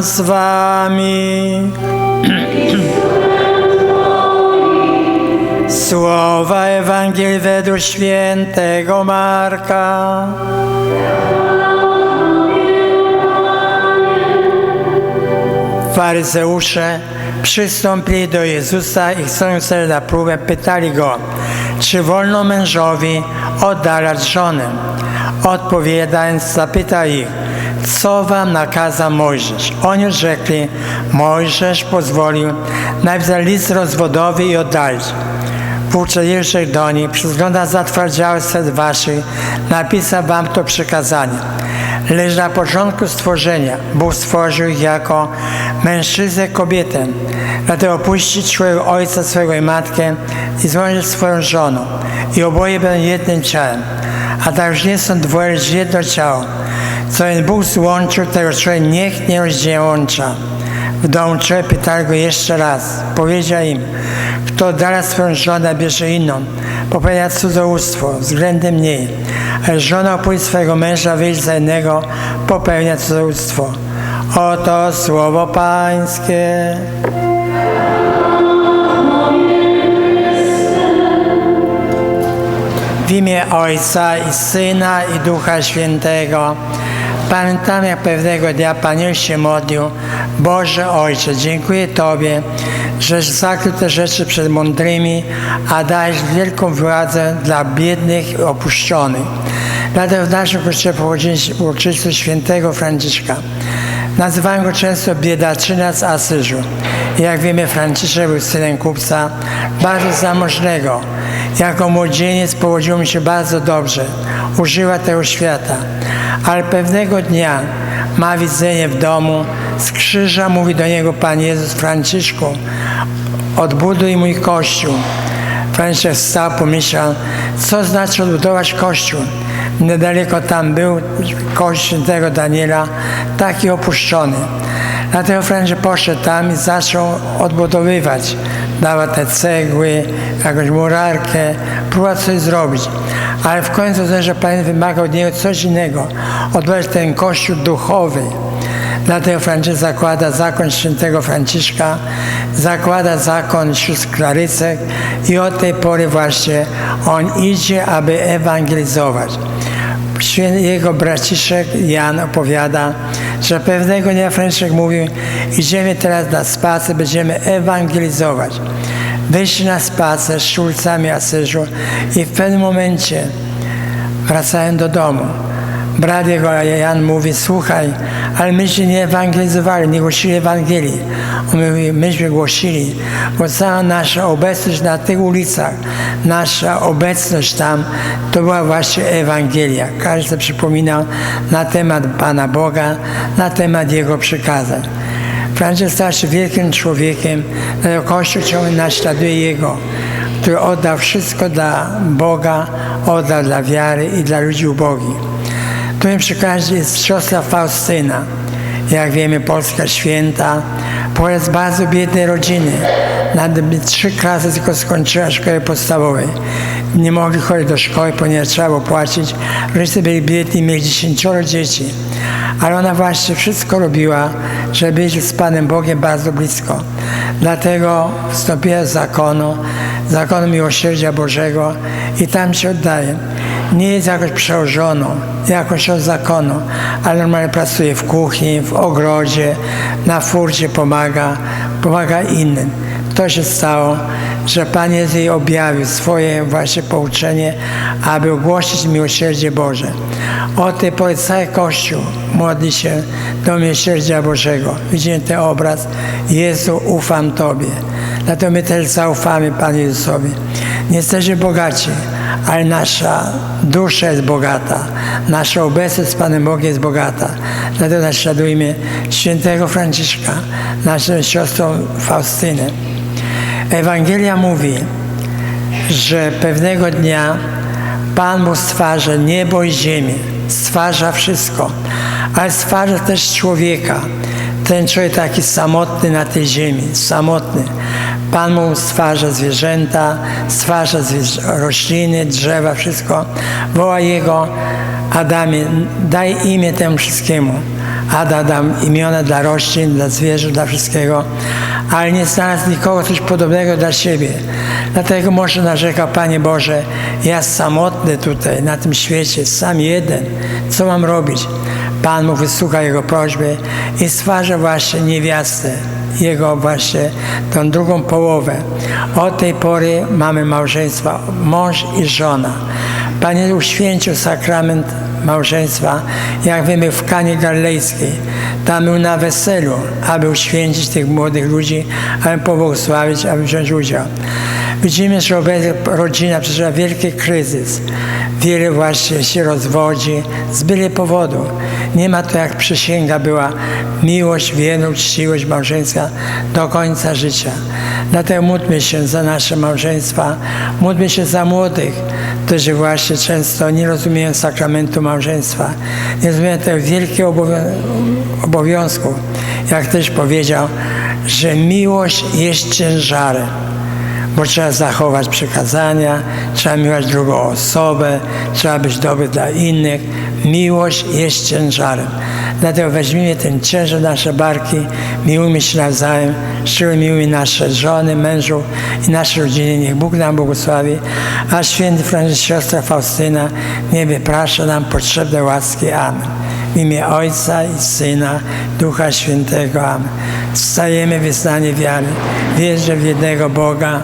z wami. Słowa Ewangelii według świętego Marka. Faryzeusze przystąpili do Jezusa i chcąc na próbę pytali Go, czy wolno mężowi oddalać żonę. Odpowiadając zapytał ich, co wam nakazał Mojżesz? Oni rzekli, Mojżesz pozwolił napisać list rozwodowy i oddalić. Wówczas Jezus do nich, przygląda zatwardziały serc waszych, napisał wam to przekazanie. Lecz na początku stworzenia Bóg stworzył ich jako mężczyznę kobietę. Dlatego opuścić człowiek ojca swego i matkę i złożyć swoją żoną. I oboje będą jednym ciałem. A tak już nie są dwoje, lecz jedno ciało. Co więc Bóg złączył, tego człowiek niech nie rozdziałącza. W człowiek pytał go jeszcze raz. Powiedział im, kto oddala swoją żonę, bierze inną. Popełnia cudzołóstwo względem niej. Ale żona opuści swojego męża, wyjść za innego, popełnia cudzołóstwo. Oto słowo Pańskie. W imię Ojca i Syna i Ducha Świętego. Pamiętam jak pewnego dnia Pan Jezus się modlił. Boże Ojcze, dziękuję Tobie, żeś zakrył te rzeczy przed mądrymi, a dajesz wielką władzę dla biednych i opuszczonych. Dlatego w naszym kościele pochodziliśmy uroczystość świętego Franciszka. Nazywałem go często biedaczyna z Asyżu. Jak wiemy, Franciszek był synem kupca, bardzo zamożnego. Jako młodzieniec powodziło mi się bardzo dobrze. Użyła tego świata. Ale pewnego dnia ma widzenie w domu. Z krzyża mówi do niego Pan Jezus Franciszku, odbuduj mój Kościół. Franciszek wstał, pomyślał, co znaczy odbudować Kościół. Niedaleko tam był kościół świętego Daniela, taki opuszczony. Dlatego Franciszek poszedł tam i zaczął odbudowywać. Dawał te cegły, jakąś murarkę, próbował coś zrobić. Ale w końcu też, Pan wymagał od niego coś innego. Odbudować ten kościół duchowy. Dlatego Franciszek zakłada zakon świętego Franciszka, zakłada zakon sióstr Klarycek i od tej pory właśnie on idzie, aby ewangelizować. Jego braciszek Jan opowiada, że pewnego dnia Franciszek mówił, idziemy teraz na spacer, będziemy ewangelizować. Wyszli na spacer z szulcami Asyżu i w pewnym momencie wracają do domu. Brat jego Jan mówi, słuchaj, ale myśmy nie ewangelizowali, nie głosili Ewangelii. On mówi, myśmy głosili, bo cała nasza obecność na tych ulicach, nasza obecność tam, to była właśnie Ewangelia. Każdy przypominał na temat Pana Boga, na temat Jego przykazań. Franciszek stał się wielkim człowiekiem, Kościół ciągle naśladuje Jego, który oddał wszystko dla Boga, oddał dla wiary i dla ludzi ubogich. Tym przykładem jest siostra Faustyna. Jak wiemy, polska święta, pochodzi z bardzo biednej rodziny. Nawet trzy klasy tylko skończyła szkoły podstawowej. Nie mogli chodzić do szkoły, ponieważ trzeba było płacić. Rodzice byli biedni, mieli dziesięcioro dzieci. Ale ona właśnie wszystko robiła, żeby być z Panem Bogiem bardzo blisko. Dlatego wstąpiła z zakonu, zakonu miłosierdzia Bożego i tam się oddaje nie jest jakoś przełożoną, jakoś od zakonu, ale normalnie pracuje w kuchni, w ogrodzie, na furcie pomaga, pomaga innym. To się stało, że Pan Jezus jej objawił swoje właśnie pouczenie, aby ogłosić miłosierdzie Boże. O tej pory cały Kościół modli się do miłosierdzia Bożego. Widzimy ten obraz. Jezu, ufam Tobie. Dlatego my też zaufamy Panu Jezusowi. Nie jesteśmy bogaci, ale nasza dusza jest bogata, nasza obecność z Panem Bogiem jest bogata. Dlatego naśladujmy świętego Franciszka, naszą siostrą Faustynę. Ewangelia mówi, że pewnego dnia Pan Bóg stwarza niebo i ziemię, stwarza wszystko, ale stwarza też człowieka. Ten człowiek taki samotny na tej ziemi, samotny. Pan mu stwarza zwierzęta, stwarza rośliny, drzewa, wszystko. Woła jego, Adamie, daj imię temu wszystkiemu. Ada dam imiona dla roślin, dla zwierząt, dla wszystkiego, ale nie znalazł nikogo coś podobnego dla siebie. Dlatego może narzekał, Panie Boże, ja samotny tutaj, na tym świecie, sam jeden, co mam robić? Pan mu wysłucha jego prośby i stwarza właśnie niewiastę, jego właśnie tą drugą połowę. Od tej pory mamy małżeństwa, mąż i żona. Panie uświęcił sakrament małżeństwa, jak wiemy w Kanie Galilejskiej. Tam był na weselu, aby uświęcić tych młodych ludzi, aby pobłogosławić, aby wziąć udział. Widzimy, że obecnie rodzina przeżywa wielki kryzys. Wiele właśnie się rozwodzi z byle powodu. Nie ma to jak przysięga była miłość, wierność, uczciwość małżeńska do końca życia. Dlatego módlmy się za nasze małżeństwa, módlmy się za młodych, którzy właśnie często nie rozumieją sakramentu małżeństwa, nie rozumieją tego wielkiego obowią- obowiązku. Jak też powiedział, że miłość jest ciężarem bo trzeba zachować przykazania, trzeba miłować drugą osobę, trzeba być dobry dla innych. Miłość jest ciężarem. Dlatego weźmijmy ten ciężar na nasze barki, miłujmy się nawzajem, szczególnie miłujmy nasze żony, mężów i nasze rodziny. Niech Bóg nam błogosławi, a święty Franciszek, siostra Faustyna, nie wyprasza nam potrzebne łaski. Amen. W imię Ojca i Syna, Ducha Świętego. Amen. Stajemy wyznanie wiary. Wierzę w jednego Boga,